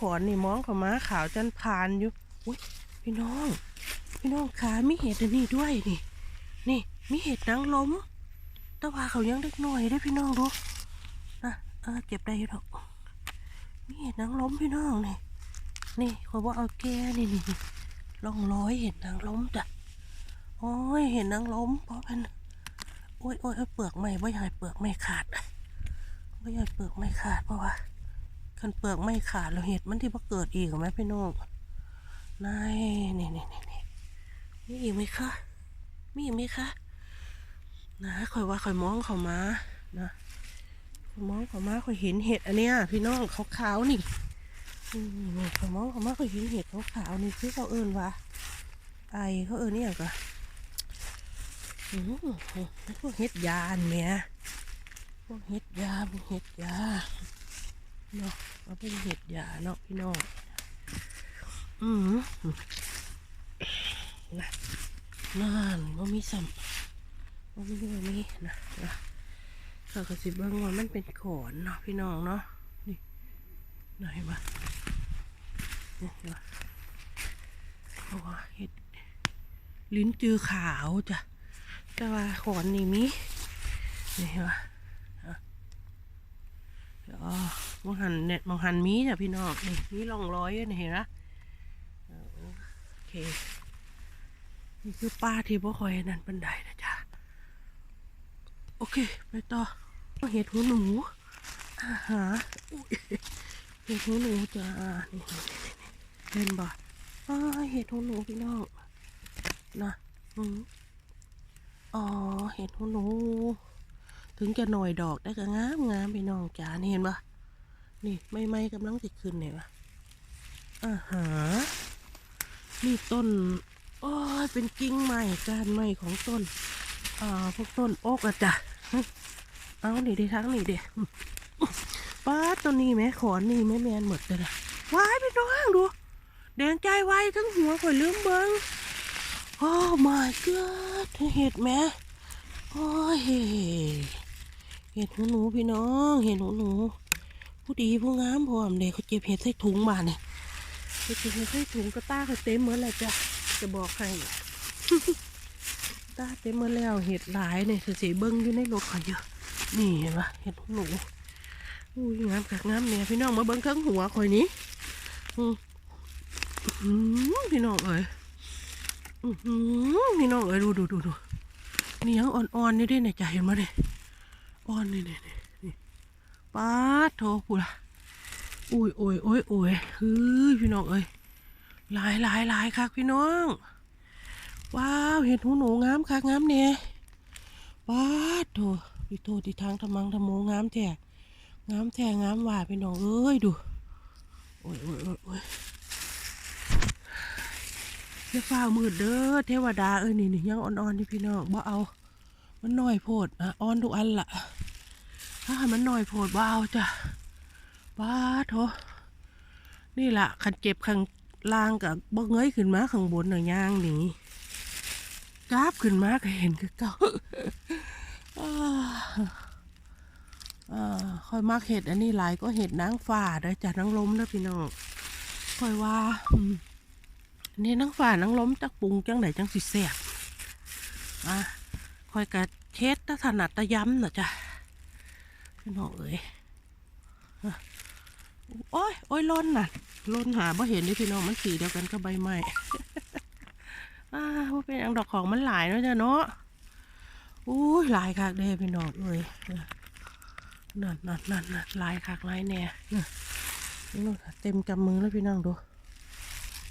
ขอนนี่มองเขามาขาวจันพานอยู่อุ้ยพี่น้อง พี่น้องขามีเห็ดอันนี้ด้วยนี่ นี่มีเห็ดนางล้มแต่ว่าเขายังเล็กหน้อยได้พี่น้องดูนะเออเก็บได้อยู่ดอกมีเห็ดนางล้มพี่น้องนี่นี่เขาว่าเอาแก่นี่นี่ล่องร้อยเห็ดนางล้มจ้ะโอ้ยเห็ดนางล้มเพราะมันโอ้ยโอ้ยเปลือกไม่ว่าใหญ่เปลือกไม่ขาดว่าใหญ่เปลือกไม่ขาดเพราะว่า คันเปลือกไม่ขาดเราเห็ดมันที่มาเกิดอีกหรอไหมพี่น้องนายนี่นี่นี่นี่มีอีกไหมคะมีอีกไหมคะนะคอยว่าคอยมองเขามานะคอยมองเขามาคอยเห็นเห็ดอันเนี้ยพี่น้องขาวๆนี่นี่นี่คอยมองเขามาคอยเห็นเห็ดขาวๆนี่คือเขาเอิ้นว่าไอเขาเอิ้นนี่อย่างก็อืมพวกเห็ดยานเนี้ยพวกเห็ดยาพวกเห็ดยา เนาะเอาเป็นเห็ดหยาเนาะพี่น้องอืมนะนั่นว่ามีสัมว่ามีว่ามีนะนะเขาก็สิเบิ่งว่ามันเป็นขอนเนาะพี่น้องเนาะนี่ไหนวะนี่วะเพราะว่าเห็ดลิ้นจือขาวจ้ะแต่ว่าขอนนี่มีนี่วะอ๋อ มองหันเน็ตมองหันมีจ้ะพี่น้องนี่มีร่องรอยอยู่นี่เห็นนะโอเค นี่คือป้าที่บ่คอยนั่นบันไดนะจ๊ะโอเคไปต่อเห็ดหูหนูอาหาเห็ดหูหนูจ้านี่เห็นบ่อ้าเห็ดหูหนูพี่น้องนะอืมอ๋อเห็ดหูหนู ถึงจะหน่อยดอกได้ก็งามงามพี่น้องจ๋านี่เห็นปะ นี่ไม่ไม่กำลังจะขึ้นเห็นปะอ่าฮะนี่ต้นโอ้ยเป็นกิ่งใหม่กานใหม่ของต้นอ่าพวกต้นโอ๊กอะจ้ะเอานี่ดิทั้งนี่เด็ป้าต้นนี้แม่ขอนนี่แม่แมนหมดเลยนะวายพี่น้องดู แดงใจไวทั้งหัวข่อยลืมเบิงโอ้ my god เห็ดแม่โอ้ยเห็ดหูหนูพี่น้อง เห็ดหูหนู ผู้ดีผู้งามพร้อมเด็กเขาเก็บเห็ดใส่ถุงมาเนี่ยเขาเก็บเห็ดใส่ถุงก็ตาเขาเต็มเหมือนแหละจ้ะจะบอกให้ตาเต็มเมื่อแล้วเห็ดหลายเนี่ยเสียเบิ้งอยู่ในรถเขาเยอะนี่เห็นปะเห็ดหนูอุ้ยงามกักงามเนี่ยพี่น้องมาเบิ้งเครื่องหัวคอยนี้อือพี่น้องเอ้ยอือพี่น้องเอ้ยดูดูดูดูนี่ยังอ่อนๆนี่ด้วยเนี่ยจะเห็นมาเนี่ยอ่อนนี่เนี่นี่ ป้าดโถกูละอุ้ยโอ้ยโอ้ยโอ้ยเฮ้ยพี่น้องเอ้ยหลายหลายหลายคักพี่น้อง ว้าวเห็ดหูหนูงามคักงามเนี่ยป้าดโถพี่โทษที่ทางทำมังทำโมงามแท้งามแท้งามหว่าพี่น้องเอ้ยดูโอ้ยโอ้ยโอ้ยโอ้ยอย่าฟ้ามืดเด้อเทวดาเอ้ยนี่นี่ยังอ่อนๆนี่พี่น้องบ่เอา มันน้อยโพดอะอ่อนทุกอันละ ถ้าให้มันหน้อยโพดบ่เอาจ้ะป้าโถนี่ล่ะขันเจ็บข้างล่างกับบ่เงยขึ้นมาข้างบนหน่อยย่างหนีกราบขึ้นมาก็เห็นคือเก่าอ่าค่อยมักเห็ดอันนี้หลายก็เห็ดนางฟ้าเด้อจ้ะนางล้มเด้อพี่น้องค่อยว่าอันนี่นางฟ้านางล้มจักปรุงจังไหนจังสิแซ่บอะค่อยกะเช็ดตะถนัดตะย้ำน่ะจ้ะ พี่น้องเอ้ยโอ้ยโอ้ยล้นน่ะล้นหาบ่เห็นนี่พี่น้องมันสีเดียวกันก็ใบไม้อ่าว่าเป็นอังดอกของมันหลายเนาะจ้ะเนาะอุ้ยหลายคักเด้พี่น้องเอ้ยนั่นนั่นนั่นนั่นหลายคักหลายแน่นี่เต็มกำมือแล้วพี่น้องดู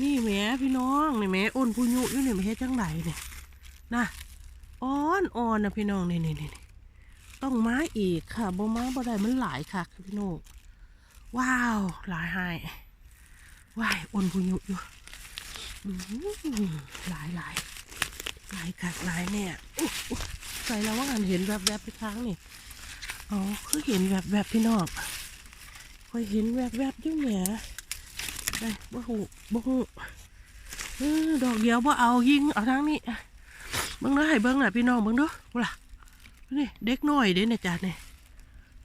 นี่แม่พี่น้องนี่แม่อ้นผู้ยุอยู่นี่ไม่เฮ็ดจังไดเนี่ยนะอ่อนอ่อนนะพี่น้องนี่นี่นี่นี่ ต้องมาอีกค่ะบ่มาบ่ได้มันหลายคักพี่น้องว้าวหลายให้ว้ายอ้นผู้ยุอยู่หลายหลายหลายคักหลายเนี่ยใส่แล้วว่าหันเห็นแบบแบบๆไปครั้งนี่อ๋อคือเห็นแบบแบบๆพี่น้องคอยเห็นแบบแบบๆยุ่งแหมไปบ่หูบ่หูดอกเดียวบ่เอายิงเอาทางนี้เบิ่งเด้อให้เบิ่งน่ะพี่น้องเบิ่งเด้อว่าล่ะ นี่เด็กน้อยเด้เนี่ยจ้ะเนี่ย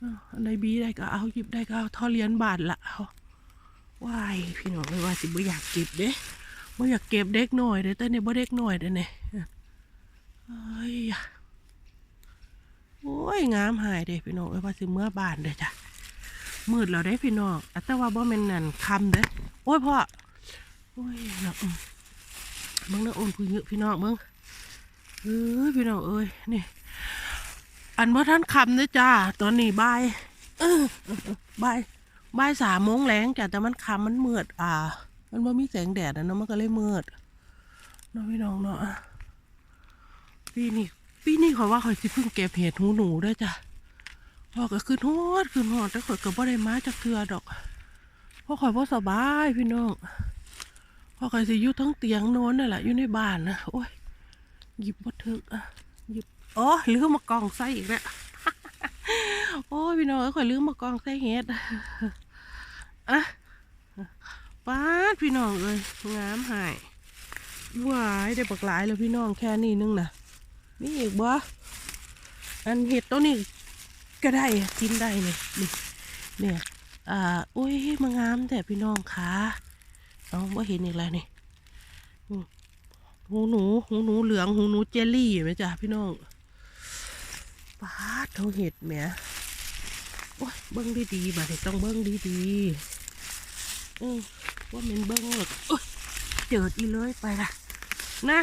อ้าวอันใดบีได้ก็เอาหยิบได้ก็เอาทอเหรียญบาทละเอาว้ายพี่น้องเลยว่าสิบ่อยากเก็บเด้บ่อยากเก็บเด็กหน่อยเด้แต่เนี่ยบ่เด็กหน่อยเด้เนี่ยเอ้ยโอ้ยงามหายเด้พี่น้องเอ้ยว่าสิเมื่อบานเด้จ้ะมืดแล้วเด้พี่น้องแต่ว่าบ่แม่นนั่นคำเด้โอ้ยพ่อโอ้ยนะมเบิ่งเด้อโอนผู้เยอะพี่น้องเบิ่งเอ้ยพี่น้องเอ้ยนี่ อันว่าท่านคำเด้อจ้าตอนนี้บ่ายบ่ายบายสามโมงแรงจ้ะแต่มันคำมันมืดอ่า มันว่ามีแสงแดดนะเนาะมันก็เลยมืดเนาะพี่น้องเนาะปีนี้ปีนี้ขอยว่าขอยสิเพิ่งเก็บเห็ดหูหนูได้จ้ะพอก็ขึ้นฮอดขึ้นฮอดแต่ขอยก็บ่ได้มาจากเทือดอกเพราะขอยบ่สบายพี่น้องพอขอยสิอยู่ทั้งเตียงโน้นนั่นแหละอยู่ในบ้านนะโอ้ยหยิบบ่ถึกอะ อ๋อลืมมากองใส่อีกแล้วโอ้ยพี่น้องเอ้ยขอยลืมมากองใส่เห็ดอะป้าดพี่น้องเอ้ยงามหายวายได้ปักหลายแล้วพี่น้องแค่นี้นึงนะมีอีกบ่อันเห็ดตัวนี้ก็ได้กินได้เนี่ยนี่เนี่ยอ่าอุ้ยมางามแต่พี่น้องคะเอาว่าเห็นอีกแล้วนี่หูหนูหูหนูเหลืองหูหนูเจลลี่เห็นไหมจ๊ะพี่น้อง ป้าดเขาเห็ดแหมโอ้ยเบิ้งดีๆบัดนี้ต้องเบิ้งดีๆเออว่ามันเบิ้งหรอกเจิดอีเลยไปละนะ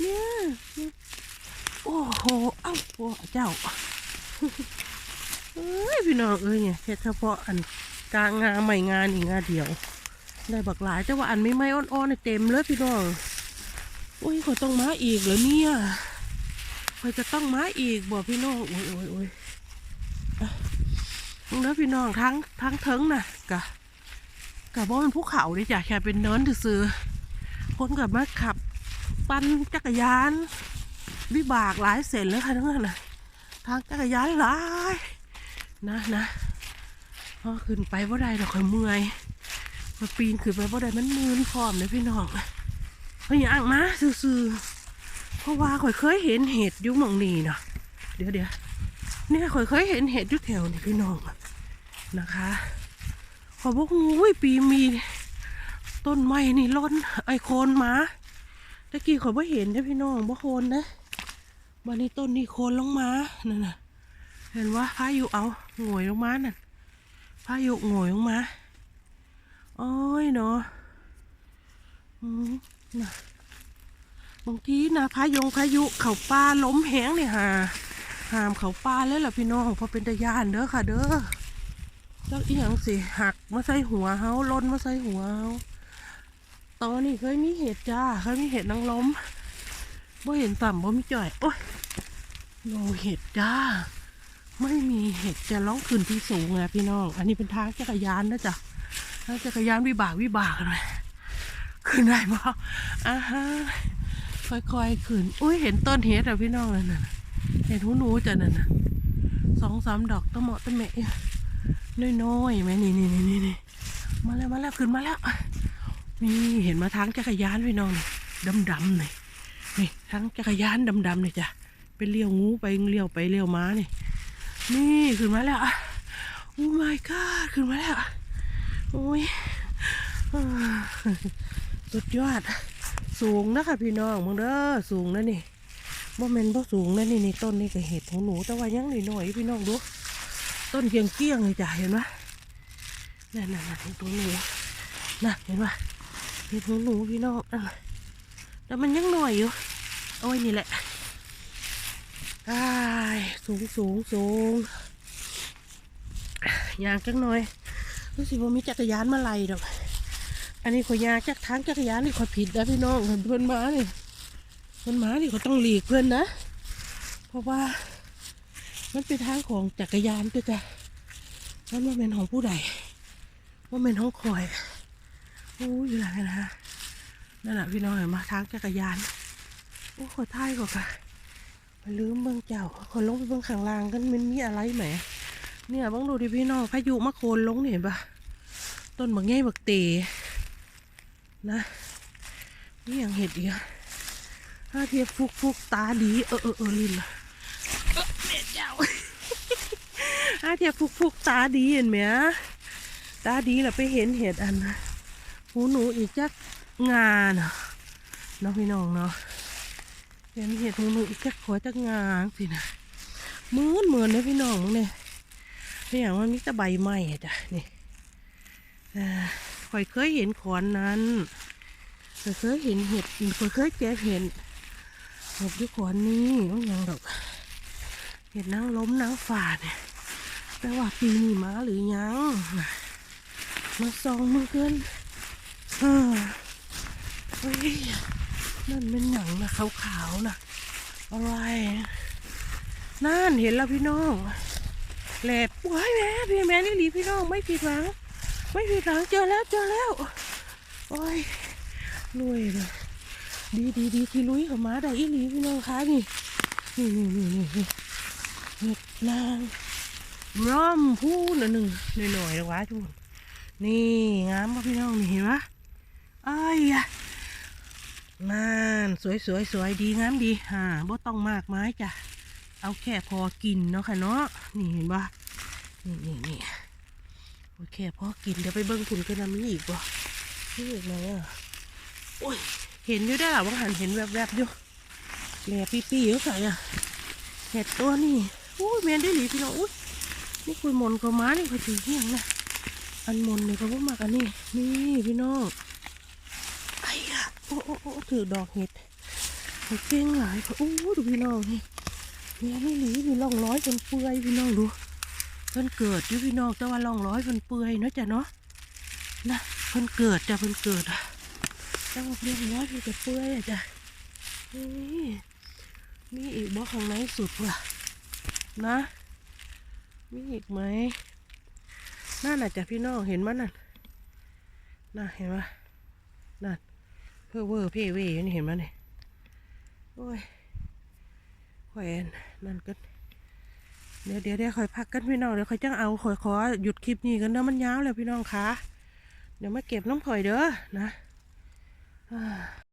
เนี่ยโอ้โหเอ้าโอ้เจ้าเอ้ยพี่น้องเอ้ยเนี่ยเฉพาะอันกลางงาใหม่งานอีกงาเดียว ได้บักหลายแต่ว่าอันไม่ไม่อ่อนๆเนี่ยเต็มเลยพี่น้องโอ้ยขอต้องมาอีกเหรอเนี่ย อยจะต้องมาอีกบอกพี่น้องโอ้ยโอ้ยโอ้ยอะมึงเด้อพี่น้องทั้งทั้งเทิงน่ะกะกับว่มันภูเขาดิจ้ะแค่เป็นเนินซื่อคนกับมาขับ ปั่นจักรยาน วิบากหลายเส้นเลยค่ะทั้งนั้นนะทางจักรยานหลายนะนะพอขึ้นไปว่าได้ดอกข่อยเมื่อยพอปีนขึ้นไปว่าได้มันมืนพร้อมเลยพี่น้องพราะอย่างมาซื่อๆ เพราะว่าข่อยเคยเห็นเห็ดยุ่มองนีเนาะเดี๋ยวเดี๋ยวเนี่ยข่อยเคยเห็นเห็ดยู่แถวนี่พี่น้องนะคะขอบอกอุ้ยปีมีต้นไม้นี่ล้นไอโคนมาตะกี้ขอยบ่เห็นเด้อพี่น้องบ่โคนนะบันนี้ต้นนี่โคนลงมานั่นน่ะเห็นว่าพายุเอาโงวยลงมานั่นพายุโงวยลงมาโอ้ยเนาะอืมน่ะ บางทีนะพายงพายุเขาป่าล้มแหงเนี่ยฮะหามเขาป่าเลยล่ะพี่น้องพอเป็นตะยานเด้อค่ะ เด้อเจ้าอีหยังสิหักมาใส่หัวเฮาล่นมาใส่หัวเฮาตอนนี้เคยมีเห็ดจ้าเคยมีเห็ดนางล้มบ่เห็นต่ำบ่มีจ่อยโอ้ยโนเห็ดจ้า ไม่มีเห็ดจะล่องขึ้นที่สูงไงพี่น้อง อันนี้เป็นทางจักรยานนะจ๊ะทางจักรยานวิบากวิบากเลยขึ้นได้บ่อ่าฮะ ค่อยๆขึ้นอุ้ยเห็นต้นเห็ดอะพี่น้องนั่นน่ะเห็นหูหนูจ้ะนั่นน่ะสองสามดอกตะเหมาะตะเมะน้อยๆไหมนี่นี่นี่นี่มาแล้วมาแล้วขึ้นมาแล้วนี่เห็นมาทางจักรยานพี่น้องดำดำเลยนี่ทางจักรยานดำดำเลยจ้ะเป็นเลี้ยวงูไปเลี้ยวไปเลี้ยวม้านี่นี่ขึ้นมาแล้วโอ้ my god ขึ้นมาแล้วโอ้ยสุดยอด สูงนะคะพี่น้องมึงเด้อสูงนะนี่บ่แมนบ่สูงนะนี่นี่ต้นนี่ก็เห็ดของหนูแต่ว่ายังหน่อยๆพี่น้องดูต้นเกียงเกียงเลยจ้ะเห็นไหมนั่นนั่นนั่นตัวหนูนะเห็นไหมเห็นตัวหนูพี่น้องแต่มันยังหน่อยอยู่โอ้ยนี่แหละอ้สูงสูงสูงย่างจังหน่อยรู้สึกว่ามีจักรยานมาไล่ดอก อันนี้ขอยยาจากทางจักรยานนี่ขอยผิดนะพี่น้องเพื่อนมาเนี่ยเพื่อนมานี่เขาต้องหลีกเพื่อนนะ เพราะว่า มันเป็นทางของจักรยานก็จะมันว่าเป็นของผู้ใดว่าเป็นของคอยโอ้ยอยู่ไหนนะฮะนั่นแหละพี่น้องเห็นมาทางจักรยานโอ้ขอท้ายก่อนค่ะไปลืมเบื้องเจ้าขอลงไปเบื้องข้างล่างกันมันมีอะไรไหมเนี่ยบ้างดูดิพี่น้องพายุมาโคนลงเห็นปะต้นบักไงบักเต นะนี่ยังเห็ดอีกอะถ้าเทียบฟุกฟุกตาดี เออเออเออลินละเออเด็ดยาวอาเทียบฟุกฟุกตาดีเห็นไหมตาดีแหละไปเห็นเห็ดอันหูหนูอีกจักงานเนาะพี่น้องเนาะเห็นเห็ดหูหนูอีกจักขอจักงานสินะเหมือนเหมือนเลยพี่น้องเนี่ยนี่อย่างว่ามีแตะใบไม้อะจ้ะนี่อ่อ ข่อยเคยเห็นขอนนั้นข่อยเคยเห็นเห็ดข่อยเคยแกะเห็นเห็ดที่ขอนนี้ต้องยังดอกเห็ดนางล้มนางฝ่าเนี่ยแต่ว่าปีนี้มาหรือยังมาส่องมือเกินเออเฮ้ยนั่นเป็นหนังนะขาวๆนะอะไรนั่นเห็นแล้วพี่น้องแหลบว้ายแม่พี่แม่นี่หลีพี่น้องไม่ผิดหวัง ไม่ผิดหวังเจอแล้วเจอแล้ว โอ้ยรวยเลยดีดีดีที่ลุยกับมาได้อีหลีพี่น้องคะนี่นี่นี่นี่นี่นี่นางร่อมพูดหนึ่งหน่อยๆนะวะทุกคนนี่งามป่ะพี่น้องนี่เห็นปะไอ้ยอะนั่นสวยสวยสวยดีงามดีฮ่าบ่ต้องมากไม้จ้ะเอาแค่พอกินเนาะค่ะเนาะนี่เห็นปะนี่นี่นี่ โอเคพอกินเดี๋ยวไปเบิ้งคุณกันนะมีอีกบ่มีอีกไหมอะโอ้ยเห็นอยู่ได้หรอว่าหันเห็นแวบๆอยู่แหลปี้ๆอยู่ใส่อะเห็ดตัวนี่อุ้ยแมนได้หลีพี่น้องอุ้ยนี่คุยมนก็มานี่คุยถือเฮียงนะอันมนเนี่ยเขาพูดมากอันนี้นี่พี่น้องไอ้อะโอ้โอ้โอ้ถือดอกเห็ดเห็ดเก่งหลายโอ้ดูพี่น้องนี่เนี่ยนี่หลีมีร่องร้อยเป็นเปื่อยพี่น้องดู เพิ่นเกิดอยู่พี่น้องแต่ว่าร่องร้อยเป็นเปื่อยเนาะจ้ะเนาะนะเพิ่นเกิดจ้ะเพิ่นเกิดแต่ว่าเรียบร้อยเพิ่นจะเปื่อยจ้ะนี่มีอีกบ่ข้างในสุดว่ะนะ มีอีกไหมนั่นน่ะจ้ะพี่น้องเห็นมั้ยนั่นน่ะเห็นปะนั่นเพื่อเวอร์เพ่เวอยู่นี่เห็นมั้ยนี่โอ้ยแขวนนั่นกัน เดี๋ยวเดี๋ยวเดี๋ยวคอยพักกันพี่น้องเดี๋ยวคอยจ้างเอาคอยขอหยุดคลิปนี้กันเนอะมันยาวแล้วพี่น้องคะเดี๋ยวมาเก็บน้ำข่อยเด้อนะอ่า